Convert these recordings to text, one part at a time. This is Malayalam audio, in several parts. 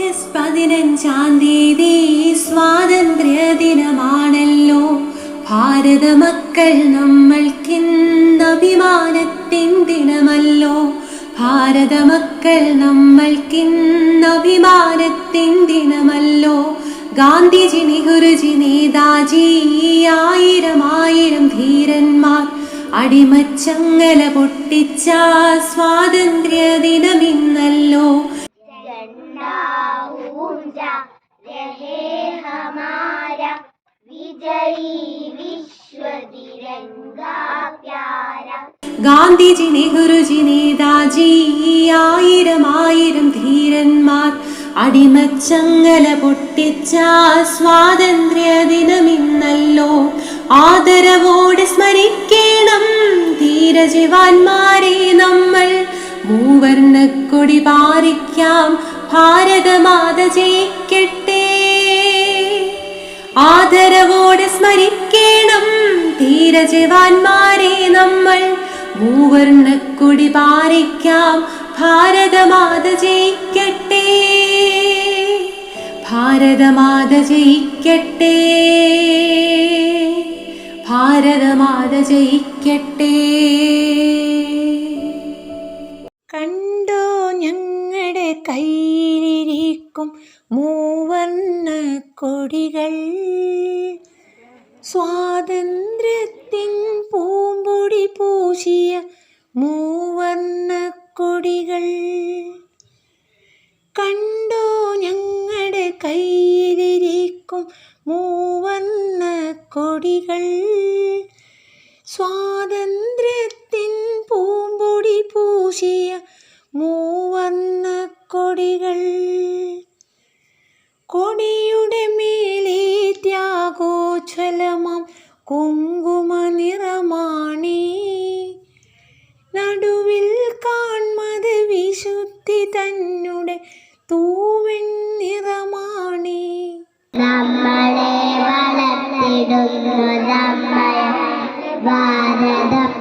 ഓഗസ്റ്റ് പതിനഞ്ചാം തീയതി സ്വാതന്ത്ര്യ ദിനമാണല്ലോ ഭാരത മക്കൾ നമ്മൾക്കിന്ന് അഭിമാനത്തിൻ ദിനമല്ലോ ഭാരത മക്കൾ നമ്മൾക്കിന്ന് അഭിമാനത്തിൻ ദിനമല്ലോ ഗാന്ധിജി നെഹ്റുജി നേതാജി ആയിരം ആയിരം ധീരന്മാർ അടിമച്ചങ്ങല പൊട്ടിച്ച സ്വാതന്ത്ര്യ ഗാന്ധിജി നെഹ്റുജി നേതാജി ആയിരം ആയിരം ധീരന്മാർ അടിമച്ചങ്ങല പൊട്ടിച്ച സ്വാതന്ത്ര്യ ദിനമിന്നല്ലോ. ആദരവോടെ സ്മരിക്കണം ധീരജവാന്മാരെ നമ്മൾ. മൂവർണക്കൊടി പാറിക്കാം ഭാരതമാത ജയിക്കട്ടെ ആദരവോടെ സ്മരിക്കണം? ധീരജവാന്മാരെ നമ്മൾ. മൂവർണക്കൊടി പാറിക്കാം. ഭാരതമാത ജയിക്കട്ടെ. ഭാരതമാത ജയിക്കട്ടെ. ഭാരതമാത ജയിക്കട്ടെ. കണ്ടോ ഞങ്ങളുടെ കയ്യിലിരിക്കും മൂവർണ കൊടികൾ. സ്വാതന്ത്ര്യത്തിൻ പൂമ്പൊടി പൂശിയ മൂവർണ കൊടികൾ. കണ്ടോ ഞങ്ങളുടെ കയ്യിലിരിക്കും മൂവർണ കൊടികൾ. സ്വാതന്ത്ര്യത്തിൻ പൂമ്പൊടി പൂശിയ മൂവർണ കൊടികൾ. കൊടിയുടെ മേലെ ത്യാഗോജ്വലമാം കുങ്കുമ നിറമാണി നടുവിൽ കാൺമത് വിശുദ്ധി തന്നെ നിറമാണി നമ്മളെ വളർത്തിടുന്നു നമ്മൾ ഭാരതം.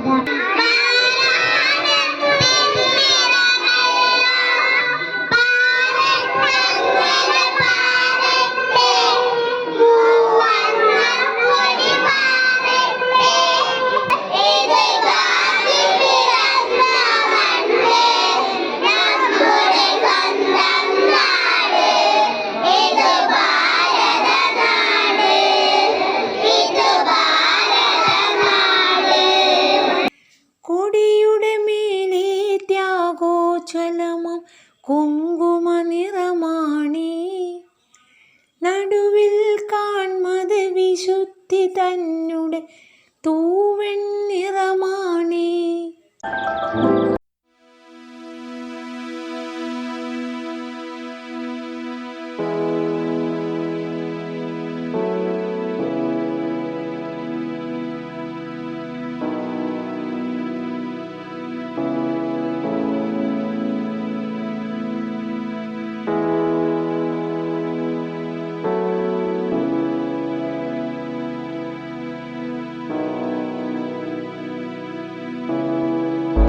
തന്നെ